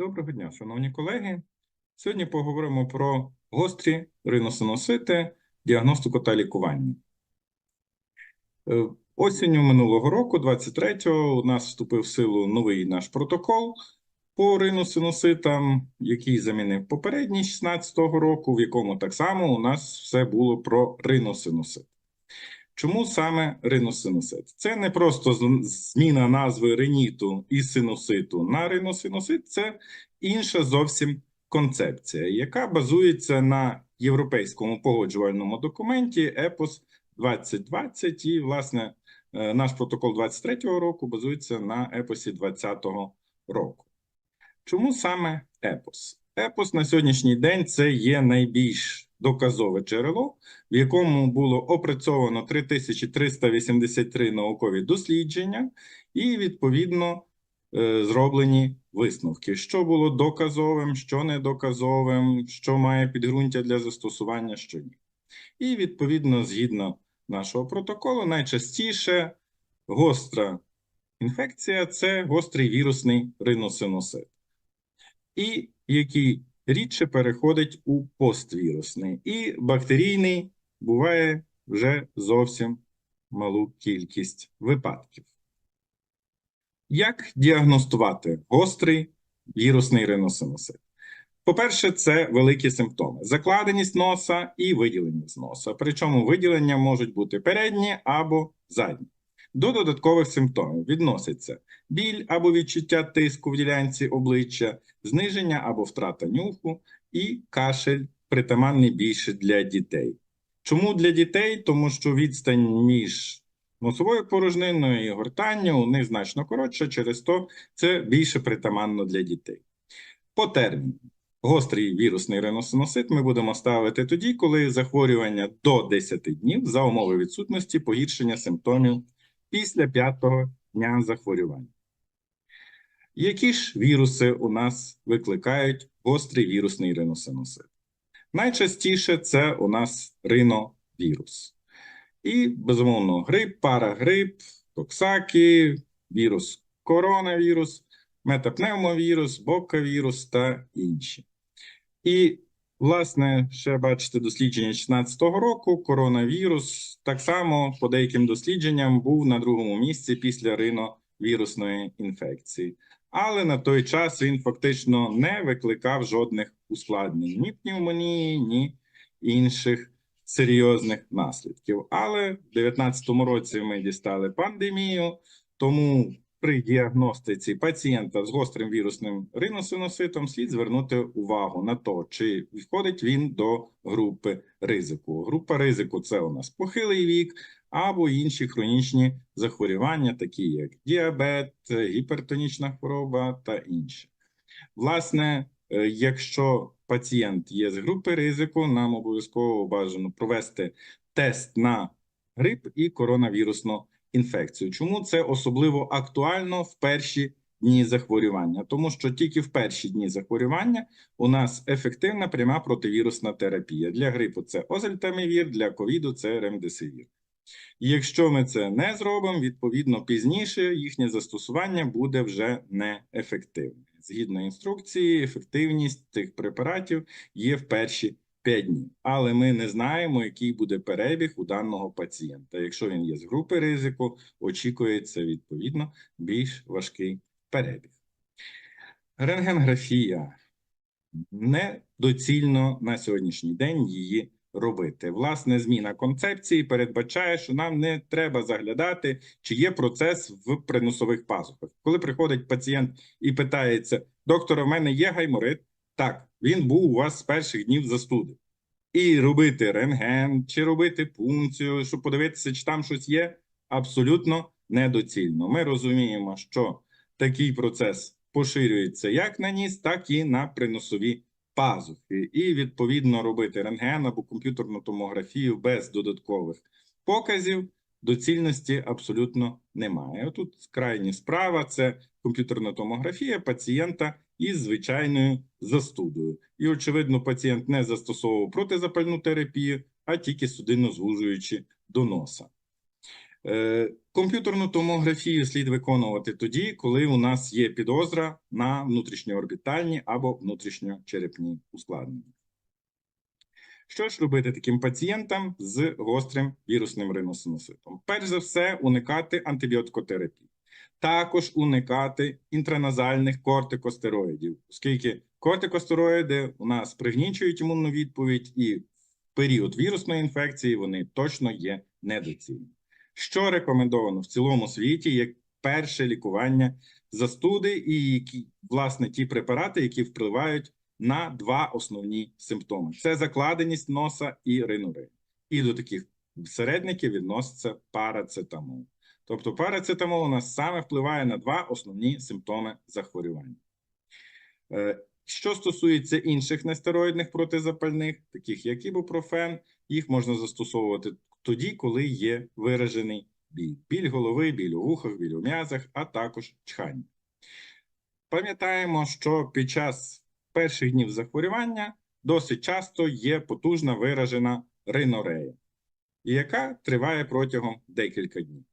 Доброго дня, шановні колеги. Сьогодні поговоримо про гострі риносиносити, діагностику та лікування. Е, Осінню минулого року, 23-го, у нас вступив в силу новий наш протокол по риносиноситам, який замінив попередній 16-го року, в якому так само у нас все було про риносиносит. Чому саме риносинусит? Це не просто зміна назви риніту і синуситу на риносинусит, це інша зовсім концепція, яка базується на європейському погоджувальному документі ЕПОС 2020, і, власне, е, наш протокол 23-го року базується на ЕПОСі 20-го року. Чому саме ЕПОС? ЕПОС на сьогоднішній день це є найбільш доказове джерело, в якому було опрацьовано 3383 наукові дослідження, і відповідно е, зроблені висновки, що було доказовим, що недоказовим, що має підґрунтя для застосування, що ні. І відповідно, згідно нашого протоколу, найчастіше гостра інфекція це гострий вірусний риносиносит, і який рідше переходить у поствірусний. І бактерійний буває вже зовсім малу кількість випадків. Як діагностувати гострий вірусний риносиносит? По-перше, це великі симптоми: закладеність носа і виділення з носа. Причому виділення можуть бути передні або задні. До додаткових симптомів відноситься біль або відчуття тиску в ділянці обличчя, зниження або втрата нюху і кашель притаманний більше для дітей. Чому для дітей? Тому що відстань між носовою порожниною і гортанню у них значно коротша, через то це більше притаманно для дітей. По терміну. Гострий вірусний риносиносит ми будемо ставити тоді, коли захворювання до 10 днів за умови відсутності погіршення симптомів після п'ятого дня захворювання. Які ж віруси у нас викликають гострий вірусний риносиносит? Найчастіше це у нас риновірус. І, безумовно, грип, парагрип, токсаки, вірус коронавірус, метапневмовірус, бокавірус та інші. І, власне, ще бачите дослідження 2016 року. Коронавірус так само по деяким дослідженням був на другому місці після риновірусної інфекції. Але на той час він фактично не викликав жодних ускладнень ні пневмонії, ні інших серйозних наслідків. Але в 2019 році ми дістали пандемію, тому при діагностиці пацієнта з гострим вірусним риносиноситом слід звернути увагу на те, чи входить він до групи ризику. Група ризику це у нас похилий вік або інші хронічні захворювання, такі як діабет, гіпертонічна хвороба та інші. Власне, е, якщо пацієнт є з групи ризику, нам обов'язково бажано провести тест на грип і коронавірусну інфекцію. Чому це особливо актуально в перші дні захворювання? Тому що тільки в перші дні захворювання у нас ефективна пряма противірусна терапія. Для грипу це озельтамівір, для ковіду це ремдесивір. Якщо ми це не зробимо, відповідно пізніше їхнє застосування буде вже неефективне. Згідно інструкції, ефективність цих препаратів є в перші 5 днів. Але ми не знаємо, який буде перебіг у даного пацієнта. Якщо він є з групи ризику, очікується відповідно більш важкий перебіг. Рентгенграфія недоцільно на сьогоднішній день її робити. Власне, зміна концепції передбачає, що нам не треба заглядати, чи є процес в приносових пазухах. Коли приходить пацієнт і питається: доктор, у мене є гайморит? Так, він був у вас з перших днів застуди. І робити рентген, чи робити пункцію, щоб подивитися, чи там щось є, абсолютно недоцільно. Ми розуміємо, що такий процес поширюється як на ніс, так і на приносові пазухи. І відповідно робити рентген або комп'ютерну томографію без додаткових показів доцільності абсолютно немає. Отут крайня справа це комп'ютерна томографія пацієнта із звичайною застудою. І, очевидно, пацієнт не застосовував протизапальну терапію, а тільки судинно звужуючи до носа. Е, Комп'ютерну томографію слід виконувати тоді, коли у нас є підозра на внутрішньоорбітальні або внутрішньочерепні ускладнення. Що ж робити таким пацієнтам з гострим вірусним риносинуситом? Перш за все, уникати антибіотикотерапії. Також уникати інтраназальних кортикостероїдів, оскільки кортикостероїди у нас пригнічують імунну відповідь, і в період вірусної інфекції вони точно є недоцільні. Що рекомендовано в цілому світі як перше лікування застуди, і які, власне, ті препарати, які впливають на два основні симптоми: це закладеність носа і ринури. І до таких середників відноситься парацетамол. Тобто парацетамол у нас саме впливає на два основні симптоми захворювання. Е, Що стосується інших нестероїдних протизапальних, таких як ібупрофен, їх можна застосовувати тоді, коли є виражений біль. Біль голови, біль у вухах, біль у м'язах, а також чхання. Пам'ятаємо, що під час перших днів захворювання досить часто є потужна виражена ринорея, яка триває протягом декілька днів.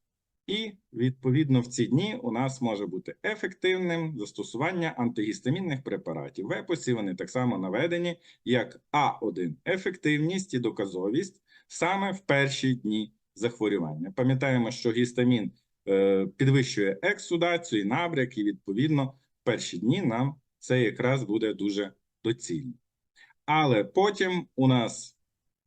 І, відповідно, в ці дні у нас може бути ефективним застосування антигістамінних препаратів. В епосі вони так само наведені як А1 ефективність і доказовість саме в перші дні захворювання. Пам'ятаємо, що гістамін е, підвищує ексудацію і набряк, і відповідно в перші дні нам це якраз буде дуже доцільно. Але потім у нас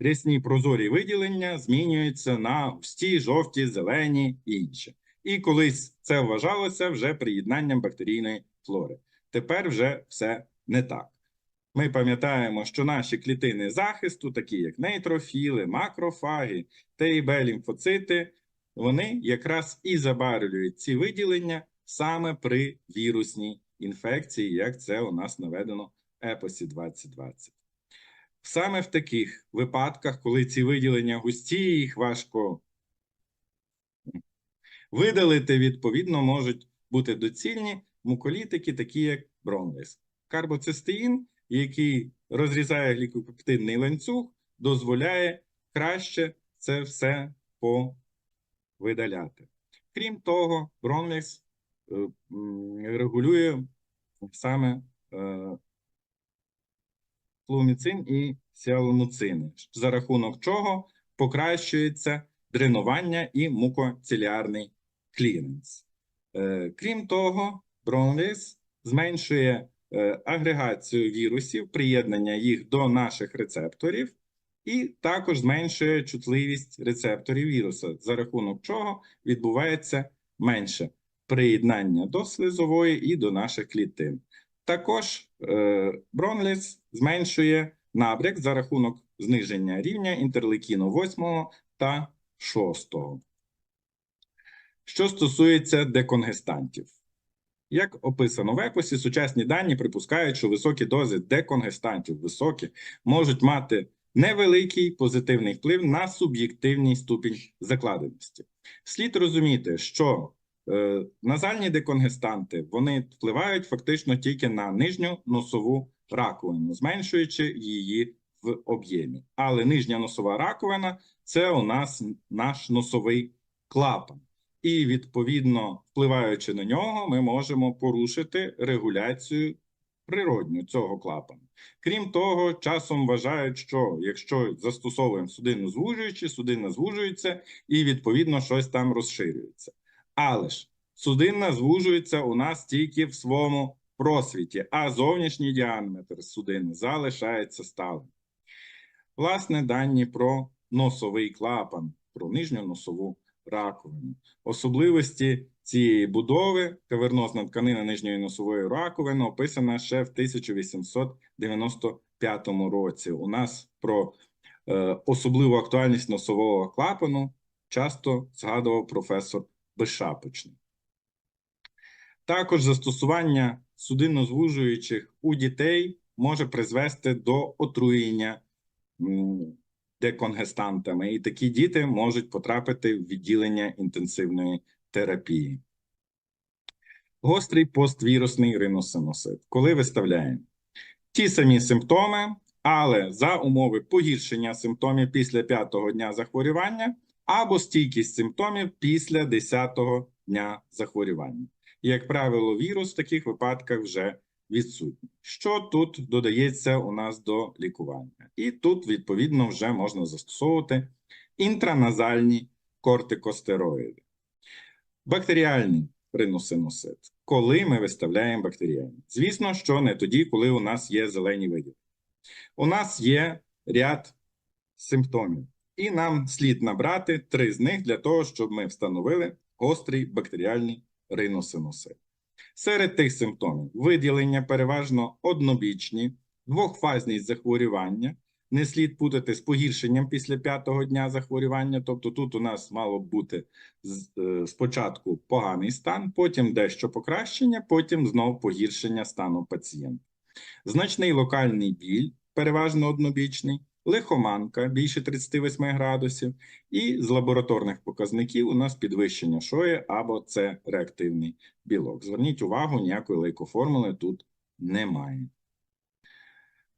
рясні прозорі виділення змінюються на густі, жовті, зелені і інше. І колись це вважалося вже приєднанням бактерійної флори. Тепер вже все не так. Ми пам'ятаємо, що наші клітини захисту, такі як нейтрофіли, макрофаги, Т і Б лімфоцити, вони якраз і забарвлюють ці виділення саме при вірусній інфекції, як це у нас наведено в епосі 2020. Саме в таких випадках, коли ці виділення густі, їх важко видалити, відповідно, можуть бути доцільні муколітики, такі як бронлис. Карбоцистеїн, який розрізає глікопептидний ланцюг, дозволяє краще це все повидаляти. Крім того, бронлис е, регулює саме е, флуміцин і сіаломуцини, за рахунок чого покращується дренування і мукоцеліарний кліренс. Е, Крім того, бронлис зменшує е, агрегацію вірусів, приєднання їх до наших рецепторів, і також зменшує чутливість рецепторів віруса, за рахунок чого відбувається менше приєднання до слизової і до наших клітин. Також е, бронліс зменшує набряк за рахунок зниження рівня інтерлейкіну 8 та 6. Що стосується деконгестантів. Як описано в епосі, сучасні дані припускають, що високі дози деконгестантів високі можуть мати невеликий позитивний вплив на суб'єктивний ступінь закладеності. Слід розуміти, що е, назальні деконгестанти вони впливають фактично тільки на нижню носову раковину, зменшуючи її в об'ємі. Але нижня носова раковина це у нас наш носовий клапан. І, відповідно, впливаючи на нього, ми можемо порушити регуляцію природню цього клапану. Крім того, часом вважають, що якщо застосовуємо судинно звужуючі, судинна звужується і, відповідно, щось там розширюється. Але ж судинна звужується у нас тільки в своєму просвіті, а зовнішній діаметр судини залишається сталим. Власне, дані про носовий клапан, про нижню носову раковину. Особливості цієї будови кавернозна тканина нижньої носової раковини описана ще в 1895 році. У нас про е, особливу актуальність носового клапану часто згадував професор Безшапочний. Також застосування судинно-звужуючих у дітей може призвести до отруєння деконгестантами, і такі діти можуть потрапити в відділення інтенсивної терапії. Гострий поствірусний риносинусит. Коли виставляємо ті самі симптоми, але за умови погіршення симптомів після п'ятого дня захворювання, або стійкість симптомів після 10-го дня захворювання. І, як правило, вірус в таких випадках вже відсутній. Що тут додається у нас до лікування? І тут, відповідно, вже можна застосовувати інтраназальні кортикостероїди. Бактеріальний риносинусит. Коли ми виставляємо бактеріальний? Звісно, що не тоді, коли у нас є зелені виділи. У нас є ряд симптомів, і нам слід набрати три з них для того, щоб ми встановили гострий бактеріальний риносинусит. Серед тих симптомів виділення переважно однобічні, двохфазність захворювання. Не слід путати з погіршенням після п'ятого дня захворювання. Тобто тут у нас мало б бути е, спочатку поганий стан, потім дещо покращення, потім знов погіршення стану пацієнта. Значний локальний біль, переважно однобічний, лихоманка більше 38 градусів, і з лабораторних показників у нас підвищення шої або це реактивний білок. Зверніть увагу, ніякої лейкоформули тут немає.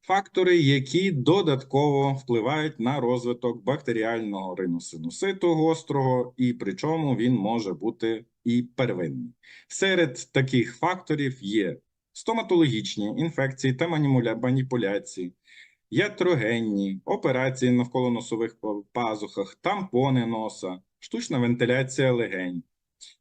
Фактори, які додатково впливають на розвиток бактеріального риносинуситу гострого, і причому він може бути і первинний. Серед таких факторів є стоматологічні інфекції та маніпуляції, ятрогенні, операції навколо носових пазухах, тампони носа, штучна вентиляція легень,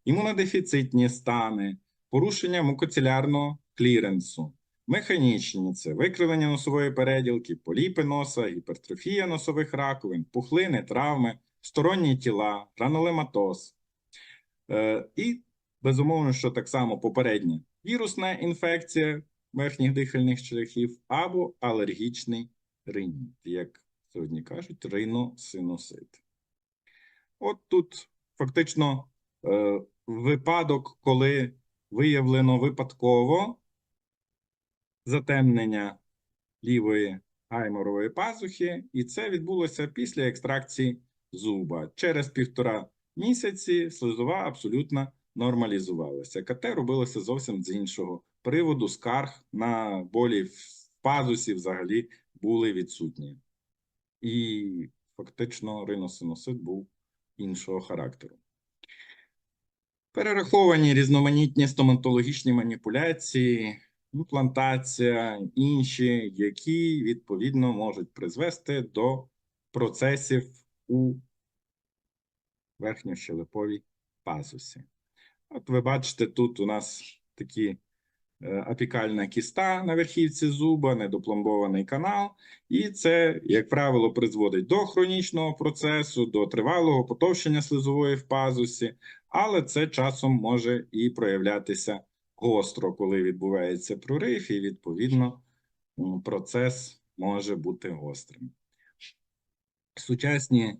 імунодефіцитні стани, порушення мукоцилярного кліренсу, механічні це викривлення носової переділки, поліпи носа, гіпертрофія носових раковин, пухлини, травми, сторонні тіла, гранулематоз. Е, і, безумовно, що так само попередня вірусна інфекція верхніх дихальних шляхів або алергічний риніт, як сьогодні кажуть, риносинусит. От тут фактично е, випадок, коли виявлено випадково затемнення лівої гайморової пазухи, і це відбулося після екстракції зуба. Через півтора місяці слизова абсолютно нормалізувалася. КТ робилося зовсім з іншого приводу. Скарг на болі в пазусі взагалі були відсутні. І фактично риносиносит був іншого характеру. Перераховані різноманітні стоматологічні маніпуляції, імплантація, інші, які відповідно можуть призвести до процесів у верхньощелеповій пазусі. От ви бачите, тут у нас такі апікальна кіста на верхівці зуба, недопломбований канал, і це, як правило, призводить до хронічного процесу, до тривалого потовщення слизової в пазусі, але це часом може і проявлятися гостро, коли відбувається прорив, і відповідно процес може бути гострим. Сучасні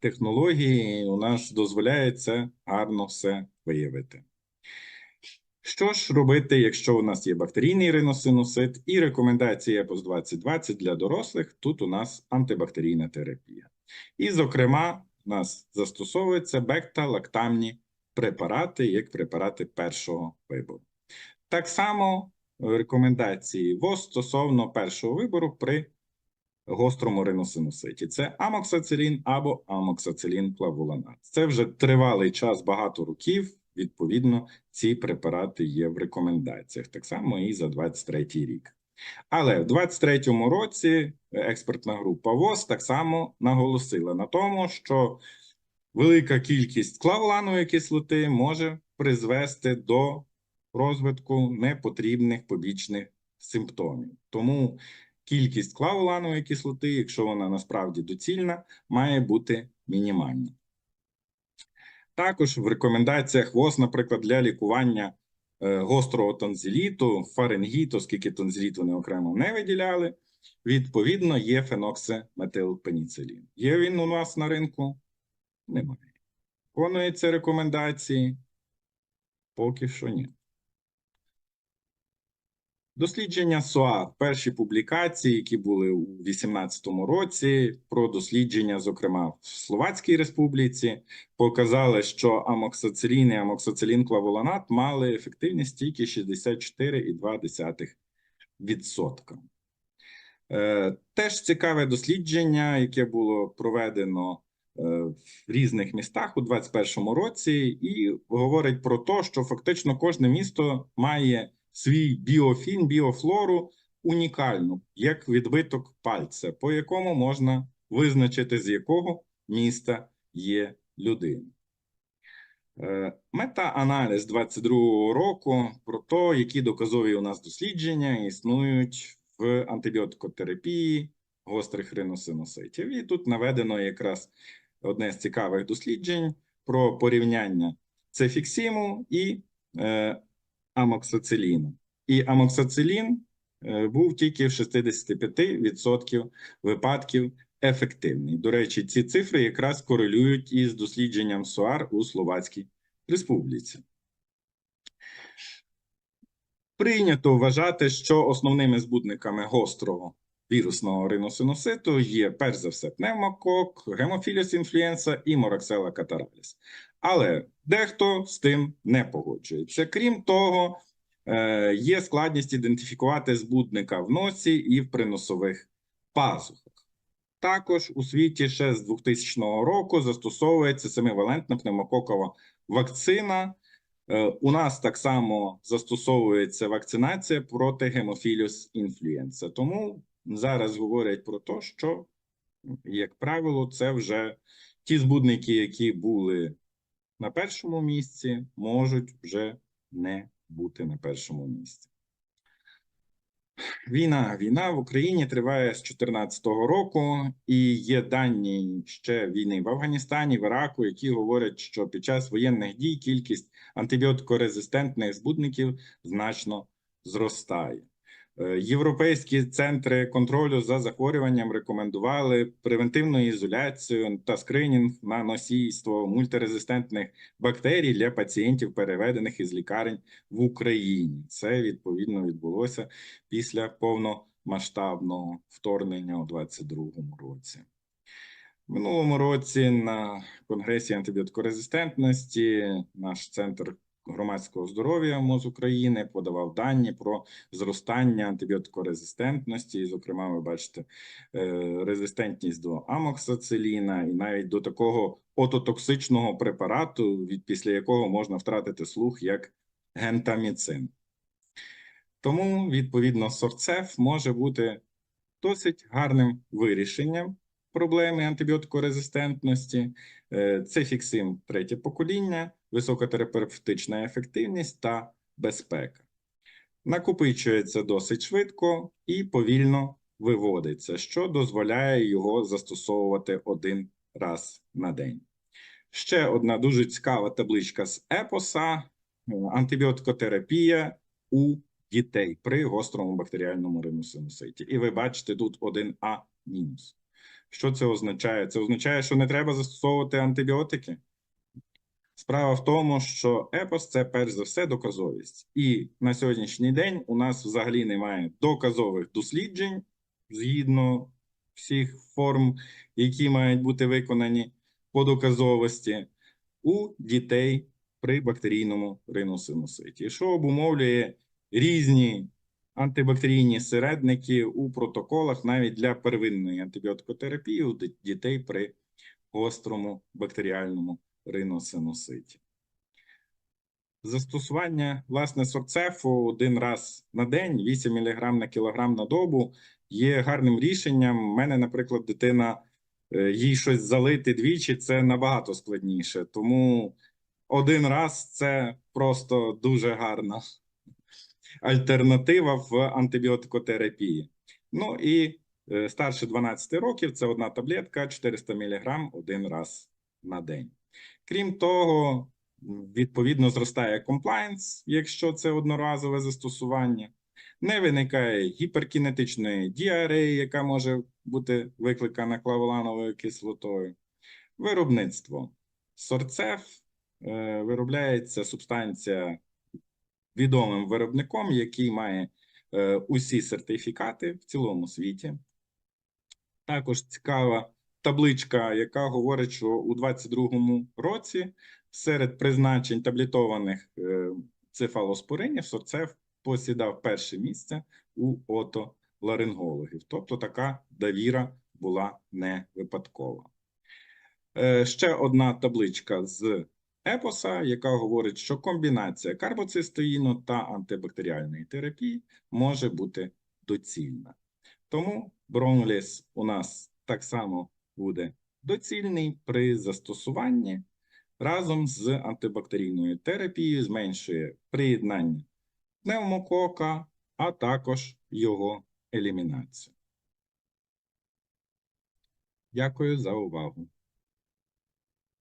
технології у нас дозволяють це гарно все виявити. Що ж робити, якщо у нас є бактерійний риносинусит і рекомендації EPOS 2020 для дорослих? Тут у нас антибактерійна терапія. І, зокрема, у нас застосовуються бета-лактамні препарати як препарати першого вибору. Так само е, рекомендації ВОЗ стосовно першого вибору при гострому риносинуситі. Це амоксацилін або амоксацилін клавуланат. Це вже тривалий час, багато років. Відповідно, ці препарати є в рекомендаціях, так само і за 23 рік. Але в 23-му році е, експертна група ВОЗ так само наголосила на тому, що велика кількість клавуланової кислоти може призвести до розвитку непотрібних побічних симптомів. Тому кількість клавуланової кислоти, якщо вона насправді доцільна, має бути мінімальна. Також в рекомендаціях ВОЗ, наприклад, для лікування е, гострого тонзиліту, фаренгіту, оскільки тонзиліт вони окремо не виділяли, відповідно є феноксиметилпеніцилін. Є він у нас на ринку? Немає. Виконуються рекомендації? Поки що ні. Дослідження СОА, перші публікації, які були у 2018 році, про дослідження, зокрема в Словацькій Республіці, показали, що амоксацилін і амоксацилін клавуланат мали ефективність тільки 64,2%. Е, Теж цікаве дослідження, яке було проведено в різних містах у 2021 році, і говорить про те, що фактично кожне місто має свій біофільм, біофлору унікальну, як відбиток пальця, по якому можна визначити, з якого міста є людина. Е, Мета-аналіз 22-го року про те, які доказові у нас дослідження існують в антибіотикотерапії гострих риносиноситів. І тут наведено якраз одне з цікавих досліджень про порівняння цефіксиму і е, амоксациліну. І амоксацилін е, був тільки в 65% випадків ефективний. До речі, ці цифри якраз корелюють із дослідженням СОАР у Словацькій Республіці. Прийнято вважати, що основними збудниками гострого вірусного риносиноситу є перш за все пневмокок, гемофіліс інфлюенса і мораксела катараліс. Але дехто з тим не погоджується. Крім того, е, є складність ідентифікувати збудника в носі і в приносових пазухах. Також у світі ще з 2000 року застосовується семивалентна пневмококова вакцина. Е, У нас так само застосовується вакцинація проти гемофіліус інфлюенса. Тому зараз говорять про те, що, як правило, це вже ті збудники, які були на першому місці, можуть вже не бути на першому місці. Війна. Війна в Україні триває з 2014 року, і є дані ще війни в Афганістані, в Іраку, які говорять, що під час воєнних дій кількість антибіотикорезистентних збудників значно зростає. Е, Європейські центри контролю за захворюванням рекомендували превентивну ізоляцію та скринінг на носійство мультирезистентних бактерій для пацієнтів, переведених із лікарень в Україні. Це відповідно відбулося після повномасштабного вторгнення у 2022 році. Минулому році на конгресі антибіотикорезистентності наш центр громадського здоров'я МОЗ України подавав дані про зростання антибіотикорезистентності. І, зокрема, ви бачите е, резистентність до амоксациліна і навіть до такого ототоксичного препарату, від після якого можна втратити слух, як гентаміцин. Тому, відповідно, сорцеф може бути досить гарним вирішенням проблеми антибіотикорезистентності. Це фіксим третє покоління, висока терапевтична ефективність та безпека. Накопичується досить швидко і повільно виводиться, що дозволяє його застосовувати один раз на день. Ще одна дуже цікава табличка з епоса антибіотикотерапія у дітей при гострому бактеріальному риносинуситі. І ви бачите тут 1А мінус. Що це означає? Це означає, що не треба застосовувати антибіотики. Справа в тому, що епос це перш за все доказовість. І на сьогоднішній день у нас взагалі немає доказових досліджень згідно всіх форм, які мають бути виконані по доказовості у дітей при бактерійному риносинуситі, що обумовлює різні антибактерійні середники у протоколах навіть для первинної антибіотикотерапії у дітей при гострому бактеріальному риносинуситі. Застосування власне сорцефу один раз на день, 8 мг на кілограм на добу, є гарним рішенням. У мене, наприклад, дитина е, їй щось залити двічі це набагато складніше. Тому один раз це просто дуже гарна альтернатива в антибіотикотерапії. Ну і е, старше 12 років це одна таблетка 400 мг один раз на день. Крім того, відповідно зростає комплайнс, якщо це одноразове застосування. Не виникає гіперкінетичної діареї, яка може бути викликана клаволановою кислотою. Виробництво. Сорцеф е, виробляється субстанція відомим виробником, який має е, усі сертифікати в цілому світі. Також цікава табличка, яка говорить, що у 2022 році серед призначень таблетованих е, цефалоспоринів сорцев посідав перше місце у отоларингологів. Тобто така довіра була не випадкова. Е, Ще одна табличка з епоса, яка говорить, що комбінація карбоцистеїну та антибактеріальної терапії може бути доцільна. Тому бронліс у нас так само буде доцільний при застосуванні разом з антибактерійною терапією, зменшує приєднання пневмокока, а також його елімінацію. Дякую за увагу.